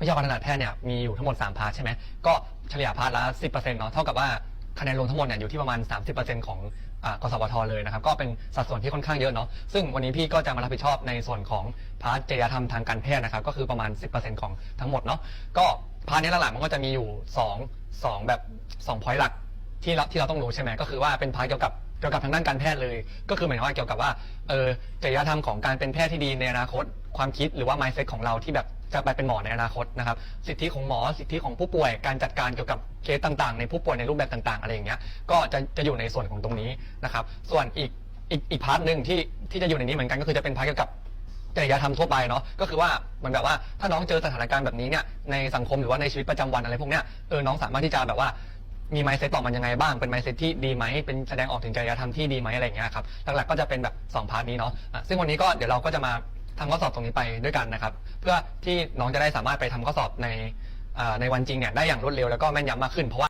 วิชาการถนัดแพทย์เนี่ยมีอยู่ทั้งหมด 3 พาร์ทใช่ไหมก็เฉลี่ยพาร์ทละ 10%เนาะเท่ากับว่าคะแนนรวมทั้งหมดเนี่ยอยู่ที่ประมาณ 30%ของอ่ากสวทเลยนะครับ ก็เป็นสัดส่วนที่ค่อนข้างเยอะเนาะซึ่งวันนี้พี่ก็จะมารับผิดชอบในส่วนของพาร์ทจริยธรรมทางการแพทย์นะครับ ก็คือประมาณ 10%ของทั้งหมดเนาะก็พาร์ทนี้หลักๆมันก็จะมีอยู่ 2 2 แบบ2 point หลักที่เราที่เราต้องรู้ใช่ไหมก็คือว่าเป็นพาร์ทเกี่ยวกับ เกี่ยวกับทางด้านการแพทย์เลย ก็คือหมายถึงว่าเกี่ยวกับว่าเออจริยธรรมของการเป็นแพทย์ที่ดีในอนาคต ความคิดหรือว่า mindset ของเราที่แบบจะไปเป็นหมอในอนาคตนะครับ สิทธิของหมอ สิทธิของผู้ป่วย การจัดการเกี่ยวกับเคสต่างๆ ในผู้ป่วยในรูปแบบต่าง ๆ อะไรอย่างเงี้ย ก็จะจะอยู่ในส่วนของตรงนี้นะครับ ส่วนอีกอีกอีกพาร์ทหนึ่งที่ที่จะอยู่ในนี้เหมือนกันก็คือจะเป็นพาร์ทเกี่ยวกับจริยธรรมทั่วไปเนาะก็คือว่าเหมือนแบบว่าถ้าน้องเจอสถานการณ์แบบนี้เนี่ยในสังคมหรือว่าในชีวิตประจำวันอะไรพวกเนี้ยเออน้องสามารถที่จะแบบว่า มีไมซ์เซตต่อมันยังไงบ้าง เป็นไมซ์เซตที่ดีไหม เป็นแสดงออกถึงจริยธรรมที่ดีไหมอะไรอย่างเงี้ยครับ หลักๆก็จะเป็นแบบ 2 พาร์ทนี้เนาะอะซึ่งวันนี้ก็เดี๋ยวเราก็จะมาทำข้อสอบตรงนี้ไปด้วยกันนะครับ เพื่อที่น้องจะได้สามารถไปทำข้อสอบในอ่าในวันจริงเนี่ยได้อย่างรวดเร็วแล้วก็แม่นยำมากขึ้นเพราะว่า